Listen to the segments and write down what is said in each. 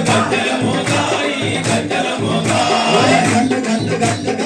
గల్ల గల్ల గల్ల గల్ల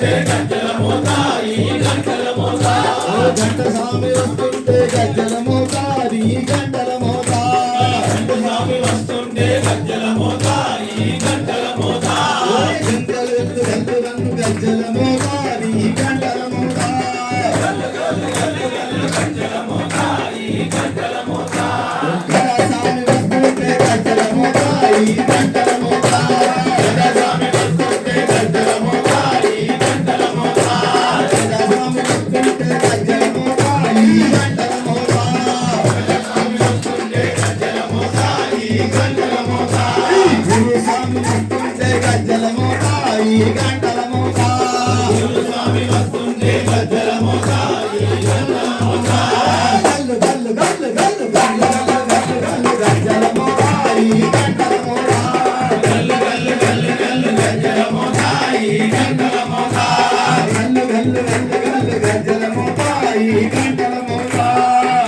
గంటల మోతారి గంట స్వామి వస్తుంటే గంటల మోతారి గంటల మోతారి స్వామి వస్తుంటే గంటల మోతారి గంటల మోత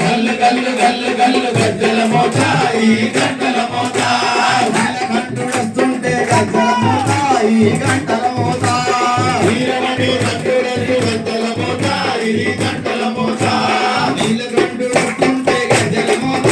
గల్లు గల్లు గల్లు గల్లు గద్దల మోత ఈ గంటల మోత కంటుడస్తుంటే గద్దల మోత ఈ గంటల మోత వీరమణి కంటుడెల్లి గద్దల మోత గంటల మోత నీళ్ళ కంటుడస్తుంటే గద్దల మోత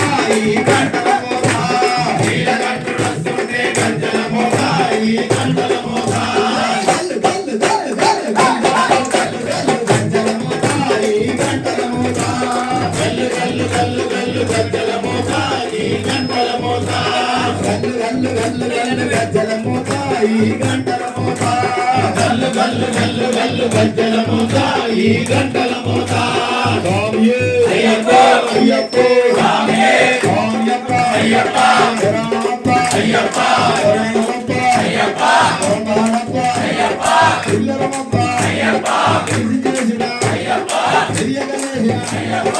గల్లు గల్లు గలను వెజ్జలము తాయి గంటలము గల్లు గల్లు గల్లు గల్లు వెజ్జలము తాయి గంటలము తాయే అయ్యప్ప అయ్యప్ప రామే రామయ్యప్ప అయ్యప్ప రామప్ప అయ్యప్ప రామప్ప అయ్యప్ప రామప్ప అయ్యప్ప ఇల్లరమప్ప అయ్యప్ప అయ్యప్ప అయ్యప్ప అయ్యప్ప